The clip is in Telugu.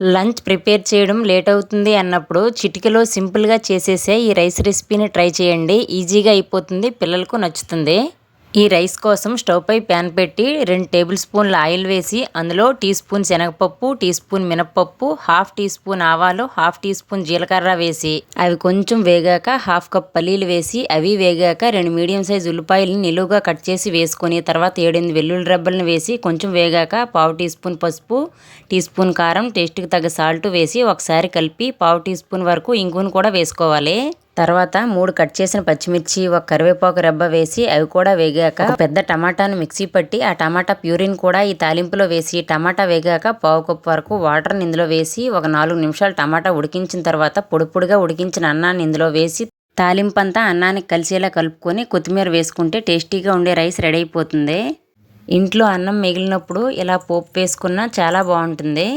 లంచ్ ప్రిపేర్ చేయడం లేట్ అవుతుంది అన్నప్పుడు చిటికలో సింపుల్గా చేసేసే ఈ రైస్ రెసిపీని ట్రై చేయండి. ఈజీగా అయిపోతుంది పిల్లలకు నచ్చుతుంది. ఈ రైస్ కోసం స్టవ్ పై ప్యాన్ పెట్టి రెండు టేబుల్ స్పూన్ల ఆయిల్ వేసి అందులో టీ స్పూన్ శనగపప్పు టీ స్పూన్ మినపప్పు హాఫ్ టీ స్పూన్ ఆవాలు హాఫ్ టీ స్పూన్ జీలకర్ర వేసి అవి కొంచెం వేగాక హాఫ్ కప్ పల్లీలు వేసి అవి వేగాక రెండు మీడియం సైజ్ ఉల్లిపాయలను నిలువుగా కట్ చేసి వేసుకొని తర్వాత ఏడెనిమిది వెల్లుల్లి రబ్బలను వేసి కొంచెం వేగాక పావు టీ స్పూన్ పసుపు టీ స్పూన్ కారం టేస్ట్కి తగ్గ సాల్ట్ వేసి ఒకసారి కలిపి పావు టీ స్పూన్ వరకు ఇంగును కూడా వేసుకోవాలి. తర్వాత మూడు కట్ చేసిన పచ్చిమిర్చి ఒక కరివేపాకు రెబ్బ వేసి అవి కూడా వేగాక పెద్ద టమాటాను మిక్సీ పట్టి ఆ టమాటా ప్యూరిన్ కూడా ఈ తాలింపులో వేసి టమాటా వేగాక పావు కప్పు వరకు వాటర్ని ఇందులో వేసి ఒక నాలుగు నిమిషాలు టమాటా ఉడికించిన తర్వాత పొడి పొడిగా ఉడికించిన అన్నాన్ని ఇందులో వేసి తాలింపంతా అన్నానికి కలిసేలా కలుపుకొని కొత్తిమీర వేసుకుంటే టేస్టీగా ఉండే రైస్ రెడీ అయిపోతుంది. ఇంట్లో అన్నం మిగిలినప్పుడు ఇలా పోపు వేసుకున్నా చాలా బాగుంటుంది.